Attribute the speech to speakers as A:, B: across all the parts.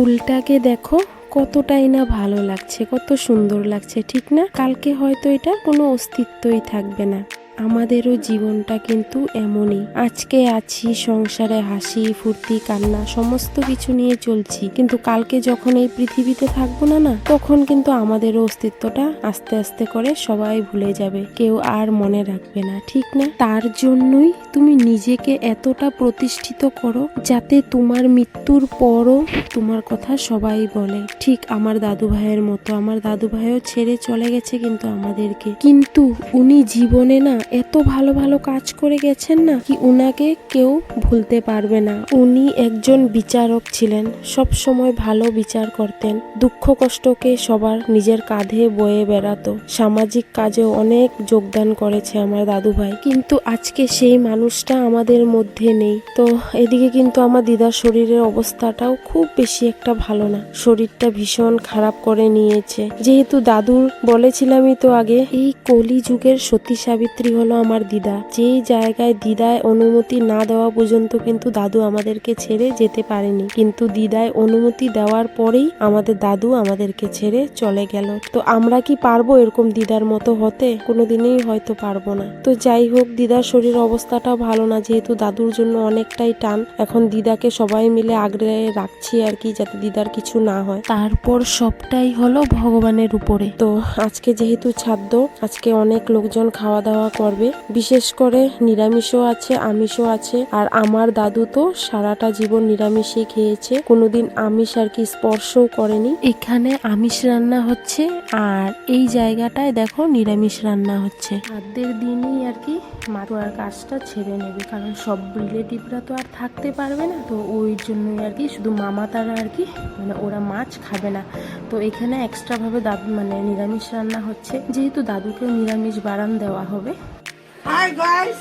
A: ফুলটাকে দেখো, কতটাই না ভালো লাগছে, কত সুন্দর লাগছে, ঠিক না? কালকে হয়তো এটা কোনো অস্তিত্বই থাকবে না। আমাদেরও জীবনটা কিন্তু এমনই। আজকে আছি, সংসারে হাসি, ফুর্তি, কান্না, সমস্ত কিছু নিয়ে চলছি। কিন্তু কালকে যখন এই পৃথিবীতে থাকব না না, তখন কিন্তু আমাদেরও অস্তিত্বটা আস্তে আস্তে করে সবাই ভুলে যাবে। কেউ আর মনে রাখবে না, ঠিক না? তার জন্যই তুমি নিজেকে এতটা প্রতিষ্ঠিত করো যাতে তোমার মৃত্যুর পরও তোমার কথা সবাই বলে। ঠিক আমার দাদু ভাইয়ের মতো, আমার দাদু ভাইও ছেড়ে চলে গেছে কিন্তু আমাদেরকে। কিন্তু উনি জীবনে না এত ভালো ভালো কাজ করে গেছেন না কি উনাকে কেউ ভুলতে পারবে না। উনি একজন বিচারক ছিলেন, সব সময় ভালো বিচার করতেন। দুঃখ কষ্টকে সবার নিজের কাঁধে বয়ে বেড়াতো। সামাজিক কাজে অনেক যোগদান করেছে আমার দাদু ভাই কিন্তু আজকে সেই মানুষটা আমাদের মধ্যে নেই। তো এদিকে কিন্তু আমার দিদার শরীরের অবস্থাটাও খুব বেশি একটা ভালো না। শরীরটা ভীষণ খারাপ করে নিয়েছে। যেহেতু দাদুর বলেছিলামই তো আগে, এই কলি যুগের সতী সাবিত্রী হলো আমার দিদা। যেই জায়গায় দিদায় অনুমতি না দেওয়া পর্যন্ত কিন্তু দাদু আমাদেরকে ছেড়ে যেতে পারেনি। কিন্তু দিদায় অনুমতি দেওয়ার পরেই আমাদের দাদু আমাদেরকে ছেড়ে চলে গেল। তো আমরা কি পারব এরকম দিদার মতো হতে? কোনোদিনই হয়তো পারব না। তো যাই হোক, দিদার শরীর অবস্থাটা ভালো না। যেহেতু দাদুর জন্য অনেকটাই টান, এখন দিদাকে সবাই মিলে আগড়ে রাখছি আর কি, যাতে দিদার কিছু না হয়। তারপর সবটাই হলো ভগবানের উপরে। তো আজকে যেহেতু ছাদ্য, আজকে অনেক লোকজন খাওয়া দাওয়া করবে। বিশেষ করে নিরামিষও আছে, আমিষও আছে। আর আমার দাদু তো সারাটা জীবন নিরামিষই খেয়েছে। কোনোদিন আমিষ আর কি স্পর্শও করেনি। এখানে আমিষ রান্না হচ্ছে আর এই জায়গাটায় দেখো নিরামিষ রান্না হচ্ছে। খাদ্যের দিনই আর কি মাটুয়ার কাজটা ছেড়ে নেবে। কারণ সব রিলেটিভরা তো আর থাকতে পারবে না। তো ওই জন্যই আর কি শুধু মামা তারা আর কি মানে ওরা মাছ খাবে না। তো এখানে এক্সট্রাভাবে দাদু মানে নিরামিষ রান্না হচ্ছে। যেহেতু দাদুকে নিরামিষ বারান দেওয়া হবে
B: Hi guys!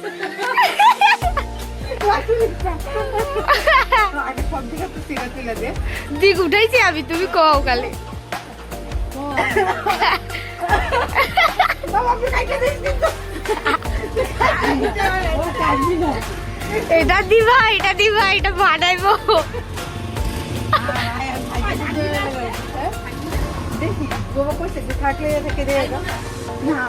B: দিকে
C: উঠাইছি আমি তুমি কও কালে এটা দিবা এটা দিবা এটা বানাইবো।
B: দেখি বাবা কইছে থাকলে থেকে দিয়ে না।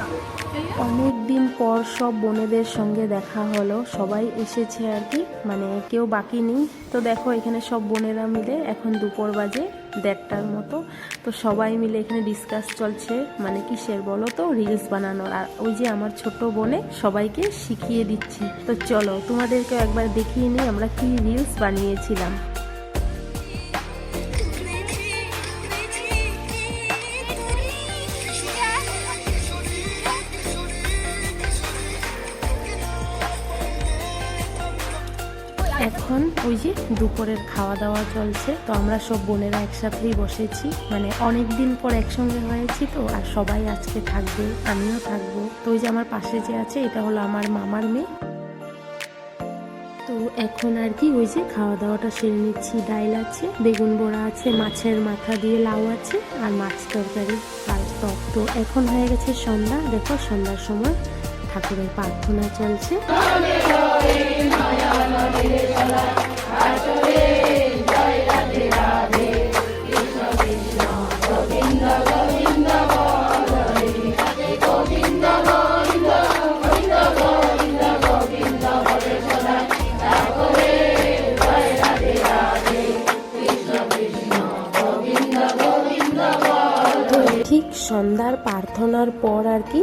A: অনেক দিন পর সব বোনেদের সঙ্গে দেখা হলো। সবাই এসেছে আর কি মানে কেউ বাকি নেই। তো দেখো, এখানে সব বোনেরা মিলে এখন দুপুর বাজে দেড়টার মতো। তো সবাই মিলে এখানে ডিসকাস চলছে মানে কিসের বলো তো রিলস বানানোর। আর ওই যে আমার ছোট বোনে, সবাইকে শিখিয়ে দিচ্ছি। তো চলো তোমাদেরকে একবার দেখিয়ে নিই আমরা কি রিলস বানিয়েছিলাম। এখন ওই যে দুপুরের খাওয়া দাওয়া চলছে, তো আমরা সব বোনেরা একসাথেই বসেছি। মানে অনেক দিন পর একসঙ্গে হয়েছি তো, আর সবাই আজকে থাকবে, আমিও থাকব। তো ওই যে আমার পাশে যে আছে, এটা হলো আমার মামার মেয়ে। তো এখন আর কি, ওই যে খাওয়া দাওয়াটা সেরে নিচ্ছি, ডাইল আছে, বেগুন বড়া আছে, মাছের মাথা দিয়ে লাউ আছে, আর মাছ তরকারি আর তো এখন হয়ে গেছে সন্ধ্যা, দেখো সন্ধ্যার সময়। ঠাকুরের প্রার্থনা চলছে। সন্ধ্যার প্রার্থনার পর আর কি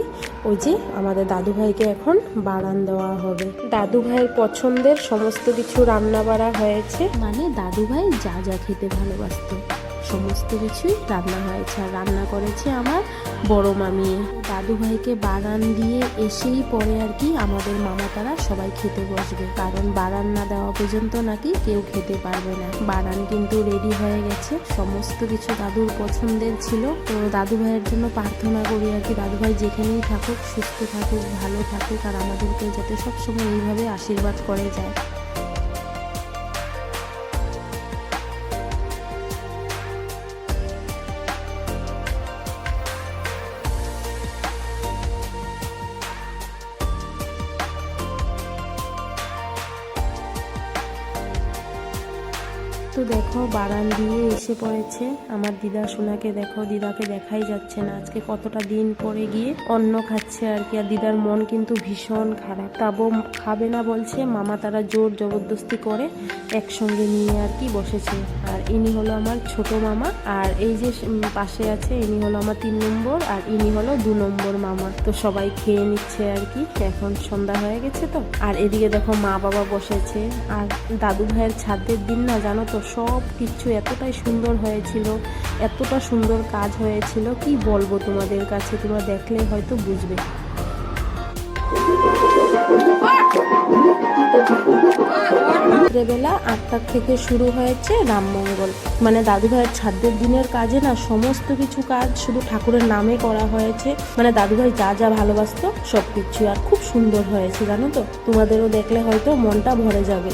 A: ওই যে আমাদের দাদু ভাইকে এখন বাড়ান দেওয়া হবে। দাদু ভাইয়ের পছন্দের সমস্ত কিছু রান্না বাড়া হয়েছে। মানে দাদু ভাই যা যা খেতে ভালোবাসতো। সমস্ত কিছুই রান্না হয়েছে। আর রান্না করেছে আমার বড় মামি। দাদু ভাইকে বারান দিয়ে এসেই পরে আর কি আমাদের মামা তারা সবাই খেতে বসবে। কারণ বারান না দেওয়া পর্যন্ত নাকি কেউ খেতে পারবে না। বারান কিন্তু রেডি হয়ে গেছে। সমস্ত কিছু দাদুর পছন্দের ছিল। তো দাদু ভাইয়ের জন্য প্রার্থনা করি আর কি দাদু ভাই যেখানেই থাকুক, সুস্থ থাকুক, ভালো থাকুক আর আমাদেরকে যাতে সবসময় এইভাবে আশীর্বাদ করে যায়। তো দেখো, বারান দিয়ে এসে পড়েছে। আমার দিদা সোনাকে দেখো, দিদাকে দেখাই যাচ্ছে না। আজকে কতটা দিন পরে গিয়ে অন্ন খাচ্ছে আর কি। আর দিদার মন কিন্তু ভীষণ খারাপ। তাবো খাবে না বলছে, মামা তারা জোর জবরদস্তি করে একসঙ্গে নিয়ে আর কি বসেছে। আর ইনি হলো আমার ছোট মামা। আর এই যে পাশে আছে, ইনি হলো আমার তিন নম্বর। আর ইনি হলো দু নম্বর মামা। তো সবাই খেয়ে নিচ্ছে আর কি। এখন সন্ধ্যা হয়ে গেছে তো। আর এদিকে দেখো মা বাবা বসেছে। আর দাদু ভাইয়ের ছাদের দিন না, জানো তো? সব কিছু এতটাই সুন্দর হয়েছিল, এতটা সুন্দর কাজ হয়েছিল, কি বলব তোমাদের কাছে? তোমরা দেখলে হয়তো বুঝবে। রাত্রেবেলা আটটার থেকে শুরু হয়েছে রামমঙ্গল মানে দাদু ভাইয়ের ছাদের দিনের কাজে না সমস্ত কিছু কাজ শুধু ঠাকুরের নামে করা হয়েছে। মানে দাদু ভাই যা যা ভালোবাসত সব কিছু আর খুব সুন্দর হয়েছে, জানো তো? তোমাদেরও দেখলে হয়তো মনটা ভরে যাবে।